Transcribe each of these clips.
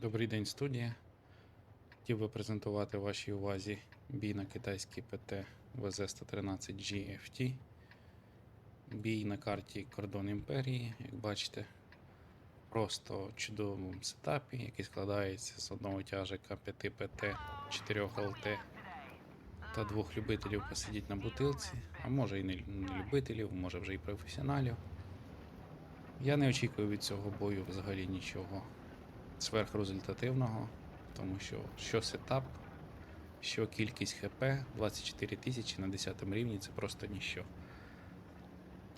Добрий день, студія. Хотів би презентувати вашій увазі бій на китайський ПТ ВЗ-113 GFT. Бій на карті Кордон Імперії, як бачите, просто в чудовому сетапі, який складається з одного тяжика 5 ПТ, 4 ЛТ та двох любителів посидіти на бутилці, а може і не любителів, може вже і професіоналів. Я не очікую від цього бою взагалі нічого сверхрезультативного, тому що що сетап, що кількість ХП 24 тисячі на 10 рівні це просто ніщо.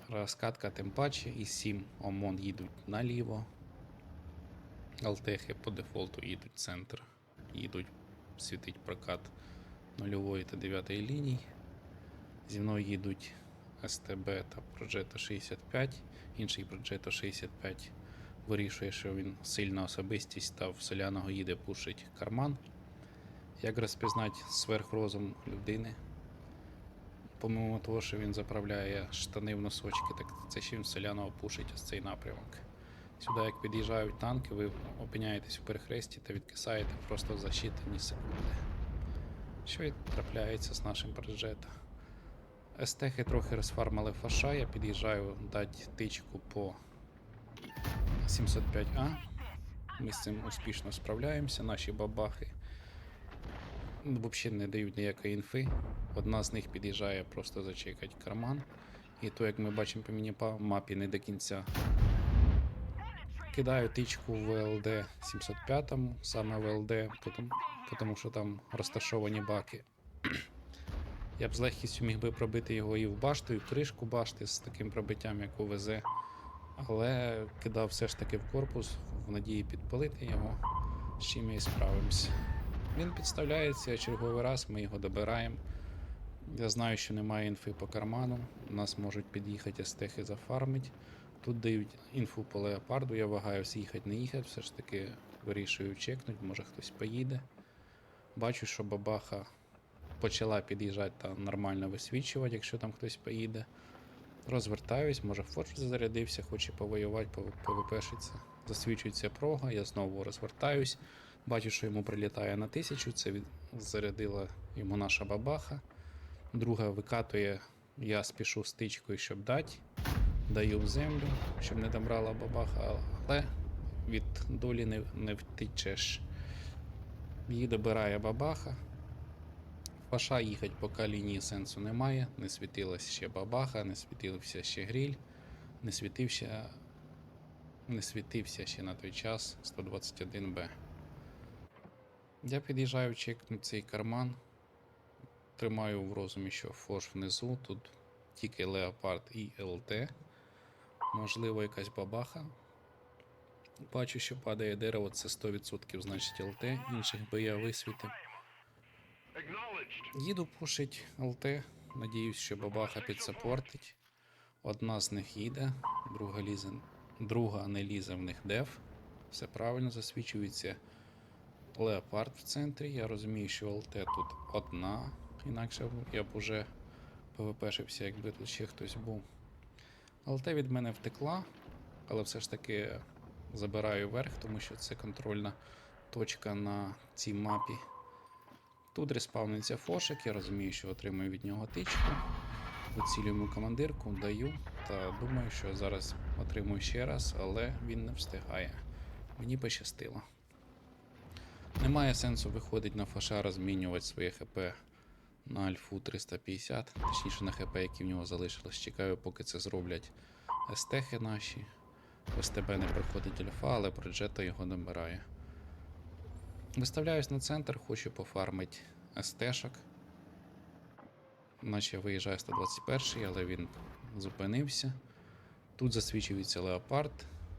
Розкатка тим паче і 7 ОМОН їдуть наліво. Алтехи по дефолту їдуть в центр. Їдуть світить прокат нульової та 9 ліній. Зі мною їдуть СТБ та Progetto 65. Інший Progetto 65 вирішує, що він сильна особистість та в соляного їде пушить карман. Як розпізнати сверхрозум людини? Помимо того, що він заправляє штани в носочки, так це ще він соляного пушить ось цей напрямок. Сюди, як під'їжджають танки, ви опиняєтесь в перехресті та відкисаєте просто за щитані секунди. Що і трапляється з нашим проджета. Естехи трохи розфармили фаша, я під'їжджаю дати тичку по 705А. Ми з цим успішно справляємося, наші бабахи взагалі не дають ніякої інфи. Одна з них під'їжджає просто зачекати карман. І то, як ми бачимо по міні-мапі, не до кінця. Кидаю тичку в ЛД 705, саме в ЛД, тому що там розташовані баки. Я б з легкістю міг би пробити його і в башту, і в кришку башти з таким пробиттям, як у ВЗ. Але кидав все ж таки в корпус в надії підпалити його, з чим і справимося. Він підставляється черговий раз, ми його добираємо. Я знаю, що немає інфи по карману. У нас можуть під'їхати естехи зафармить. Тут дають інфу по леопарду, я вагаюся їхати, не їхати, все ж таки вирішую чекнути, може хтось поїде. Бачу, що бабаха почала під'їжджати та нормально висвічувати, якщо там хтось поїде. Розвертаюсь, може форш зарядився, хоче повоювати, ПВПшиться. Засвічується прога, я знову розвертаюсь. Бачу, що йому прилітає на тисячу, це від... зарядила йому наша бабаха. Друга викатує, я спішу стичкою, щоб дати. Даю в землю, щоб не добрала бабаха, але від долі не, не втечеш. Її добирає бабаха. Паша їхати поки лінії сенсу немає. Не світилась ще бабаха, не світився ще гріль, не світився, не світився ще на той час 121Б. Я під'їжджаю чекну цей карман. Тримаю в розумі, що фош внизу, тут тільки Леопард і ЛТ. Можливо, якась бабаха. Бачу, що падає дерево, це 100% значить ЛТ, інших би я висвітив. Їду пушить ЛТ. Надіюсь, що бабаха підсапортить. Одна з них їде, друга лізе, друга не лізе в них деф. Все правильно засвічується. Леопард в центрі. Я розумію, що ЛТ тут одна, інакше я б уже ПВПшився, якби тут ще хтось був. ЛТ від мене втекла, але все ж таки забираю верх, тому що це контрольна точка на цій мапі. Тут респавниться фошик, я розумію, що отримую від нього тичку. Йому командирку, даю та думаю, що зараз отримую ще раз, але він не встигає. Мені пощастило. Немає сенсу виходити на фаша, розмінювати своє ХП на альфу 350, точніше на ХП, які в нього залишилось. Чекаю, поки це зроблять естехи наші. В СТБ не проходить альфа, але проджета його добирає. Виставляюсь на центр, хочу пофармити СТшок. Наче виїжджає 121, але він зупинився. Тут засвічується леопард.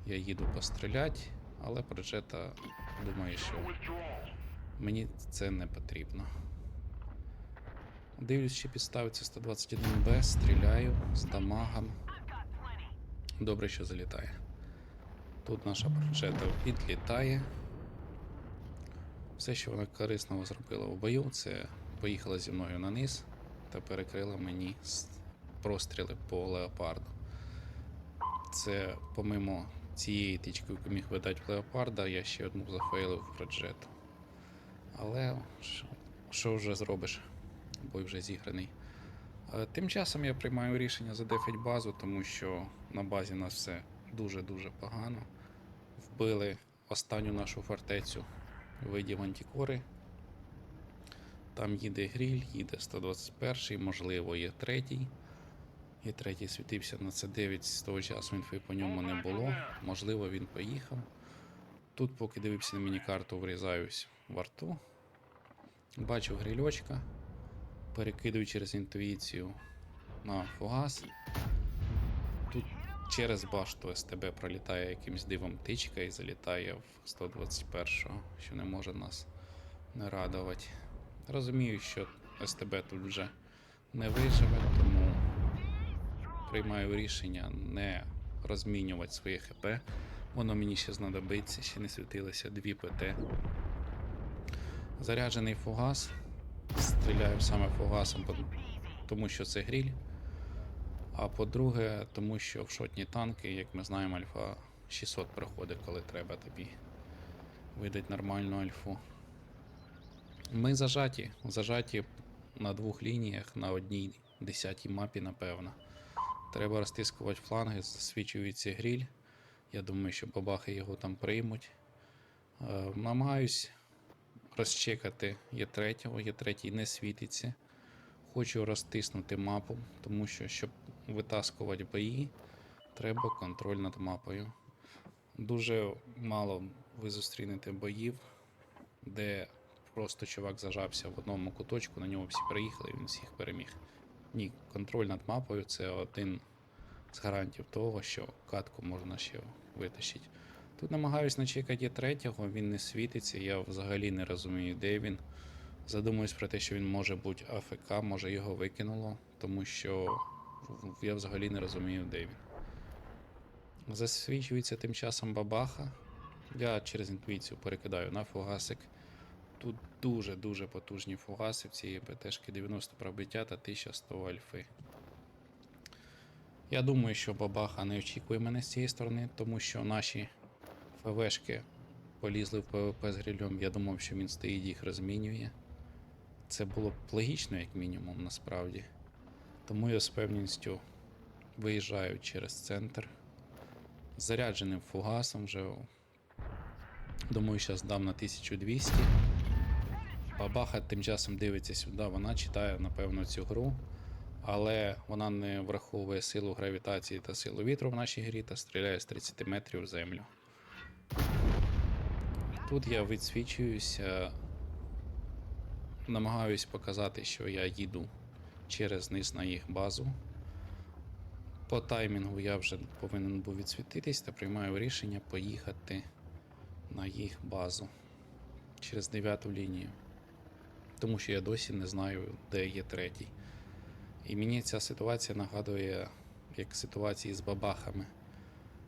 Я їду постріляти, але проджета думає, що мені це не потрібно. Дивлюсь, ще підставиться 121Б, стріляю з дамагом. Добре, що залітає. Тут наша проджета відлітає. Все, що вона корисного зробила в бою, це поїхала зі мною на низ та перекрила мені простріли по леопарду. Це помимо цієї тички міг видати в леопарда, я ще одну зафейлив в проджету. Але що, вже зробиш? Бой вже зіграний. Е, Тим часом я приймаю рішення задефать базу, тому що на базі нас все дуже-дуже погано. Вбили останню нашу фортецю видів антикори. Там їде гріль, їде 121, можливо, є третій. І третій світився на С9, з того часу інфи по ньому не було. Можливо, він поїхав. Тут, поки дивився на міні-карту, врізаюсь в арту. Бачу грильочка. Перекидую через інтуїцію на фугас. Через башту СТБ пролітає якимсь дивом тичка і залітає в 121-го, що не може нас не радувати. Розумію, що СТБ тут вже не виживе, тому приймаю рішення не розмінювати своє ХП. Воно мені ще знадобиться, ще не світилося дві ПТ. Заряджений фугас. Стріляю саме фугасом, тому що це гріль. А по-друге, тому що в шотні танки, як ми знаємо, альфа 600 проходить, коли треба тобі видати нормальну альфу. Ми зажаті, зажаті на двох лініях, на одній десятій мапі, напевно. Треба розтискувати фланги, засвічується гріль. Я думаю, що бабахи його там приймуть. Е, намагаюсь розчекати є третього, є третій не світиться. Хочу розтиснути мапу, тому що, щоб витаскувати бої, треба контроль над мапою. Дуже мало ви зустрінете боїв, де просто чувак зажався в одному куточку, на нього всі приїхали, і він всіх переміг. Ні, контроль над мапою це один з гарантів того, що катку можна ще витащити. Тут намагаюсь начекати третього, він не світиться, я взагалі не розумію, де він. Задумуюсь про те, що він може бути АФК, може його викинуло, тому що я взагалі не розумію, де він. Засвічується тим часом бабаха. Я через інтуїцію перекидаю на фугасик. Тут дуже-дуже потужні фугаси в цієї ПТшки 90 пробиття та 1100 альфи. Я думаю, що бабаха не очікує мене з цієї сторони, тому що наші ФВшки полізли в ПВП з грильом. Я думав, що він стоїть їх розмінює. Це було б логічно, як мінімум, насправді. Тому я з певністю виїжджаю через центр. Зарядженим фугасом вже. Думаю, зараз дам на 1200. Бабаха тим часом дивиться сюди, вона читає, напевно, цю гру, але вона не враховує силу гравітації та силу вітру в нашій грі та стріляє з 30 метрів в землю. Тут я відсвічуюся, намагаюсь показати, що я їду через низ на їх базу. По таймінгу я вже повинен був відсвітитись та приймаю рішення поїхати на їх базу через дев'яту лінію. Тому що я досі не знаю, де є третій. І мені ця ситуація нагадує як ситуації з бабахами.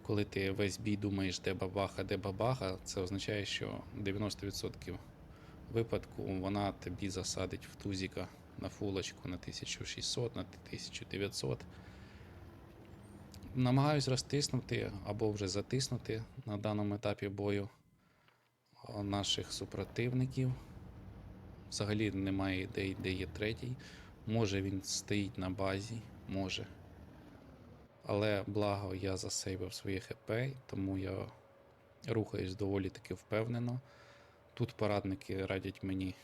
Коли ти весь бій думаєш, де бабаха, де бабаха, це означає, що 90% випадку вона тобі засадить в тузіка на фулочку на 1600, на 1900. Намагаюсь розтиснути або вже затиснути на даному етапі бою наших супротивників. Взагалі немає ідей, де є третій. Може він стоїть на базі, може. Але благо я засейвив своє ХП, тому я рухаюсь доволі таки впевнено. Тут порадники радять мені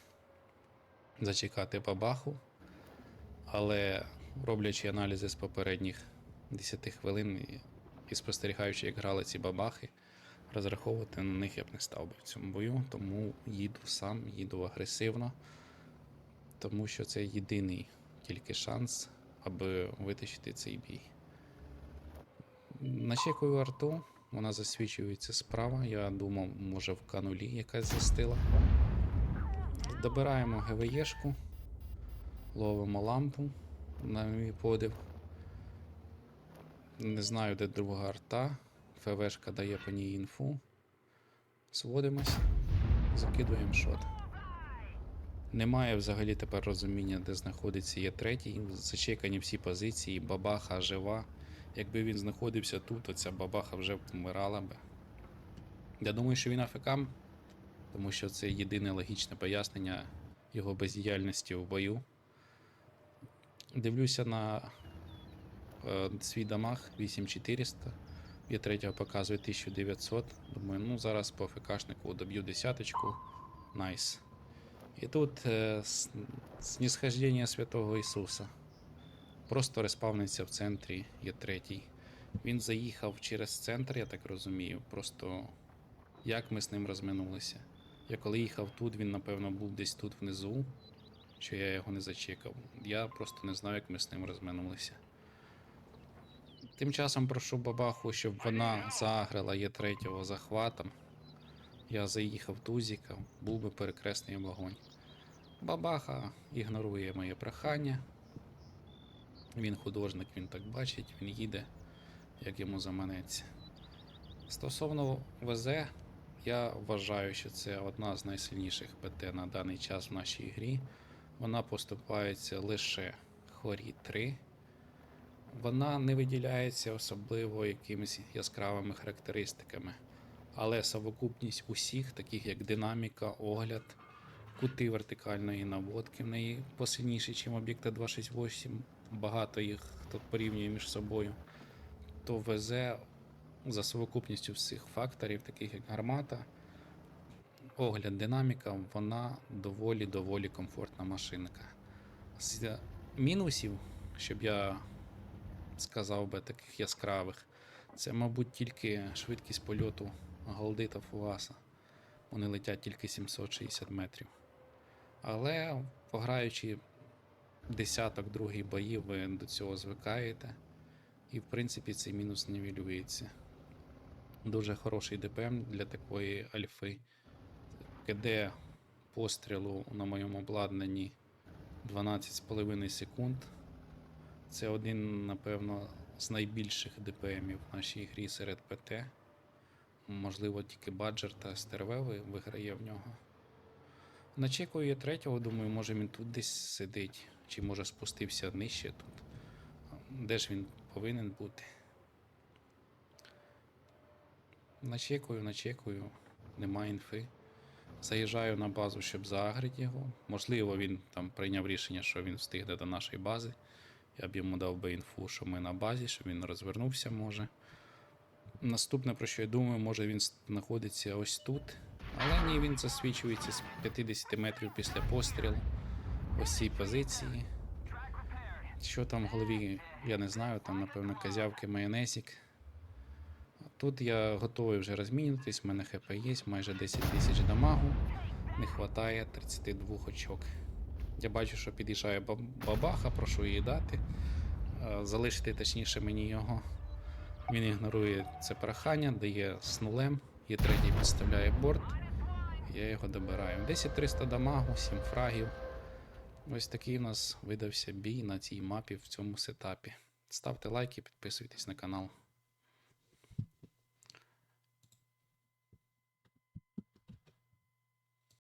зачекати бабаху, але роблячи аналізи з попередніх 10 хвилин і, спостерігаючи, як грали ці бабахи, розраховувати на них я б не став би в цьому бою, тому їду сам, їду агресивно, тому що це єдиний тільки шанс, аби витащити цей бій. Начекую арту, вона засвічується справа. Я думав, може в канулі якась застила. Добираємо ГВЄшку, ловимо лампу на мій подив. Не знаю, де друга арта. ФВшка дає по ній інфу. Сводимось, закидуємо шот. Немає взагалі тепер розуміння, де знаходиться є третій. Зачекані всі позиції, бабаха жива. Якби він знаходився тут, оця бабаха вже вмирала би. Я думаю, що він АФК, тому що це єдине логічне пояснення його бездіяльності в бою. Дивлюся на е, свій дамаг 8400. Є третього показує 1900. Думаю, ну зараз по ФКшнику доб'ю десяточку. Найс. І тут е, снісхождення Святого Ісуса. Просто респавниться в центрі, є третій. Він заїхав через центр, я так розумію. Просто як ми з ним розминулися. Я коли їхав тут, він, напевно, був десь тут внизу, що я його не зачекав. Я просто не знаю, як ми з ним розминулися. Тим часом прошу бабаху, щоб вона заграла є третього захватом. Я заїхав тузіка, був би перекресний вогонь. Бабаха ігнорує моє прохання. Він художник, він так бачить, він їде, як йому заманеться. Стосовно ВЗ, я вважаю, що це одна з найсильніших ПТ на даний час в нашій грі. Вона поступається лише хорі 3. Вона не виділяється особливо якимись яскравими характеристиками, але совокупність усіх, таких як динаміка, огляд, кути вертикальної наводки в неї посильніші, ніж об'єкта 268. Багато їх хто порівнює між собою. То ВЗ за совокупністю всіх факторів, таких як гармата, огляд, динаміка, вона доволі-доволі комфортна машинка. З мінусів, щоб я сказав би таких яскравих, це, мабуть, тільки швидкість польоту Голди та Фугаса. Вони летять тільки 760 метрів. Але пограючи десяток других боїв, ви до цього звикаєте. І, в принципі, цей мінус нівелюється. Дуже хороший ДПМ для такої альфи. КД пострілу на моєму обладнанні 12,5 секунд. Це один, напевно, з найбільших ДПМів в нашій грі серед ПТ. Можливо, тільки Баджер та Стерве виграє в нього. Начекую я третього, думаю, може він тут десь сидить, чи може спустився нижче тут. Де ж він повинен бути? Начекую, начекую, нема інфи. Заїжджаю на базу, щоб заагрити його. Можливо, він там прийняв рішення, що він встигне до нашої бази. Я б йому дав би інфу, що ми на базі, щоб він розвернувся може. Наступне, про що я думаю, може він знаходиться ось тут. Але ні, він засвічується з 50 метрів після пострілу. Ось цій позиції. Що там в голові, я не знаю, там, напевно, козявки майонезик. Тут я готовий вже розмінитись, в мене ХП є, майже 10 тисяч дамагу. Не вистачає 32 очок. Я бачу, що під'їжджає бабаха, прошу її дати. Е, Залишити точніше мені його. Він ігнорує це прохання, дає з нулем. Є третій підставляє борт. Я його добираю. 10-300 дамагу, 7 фрагів. Ось такий у нас видався бій на цій мапі в цьому сетапі. Ставте лайки, підписуйтесь на канал.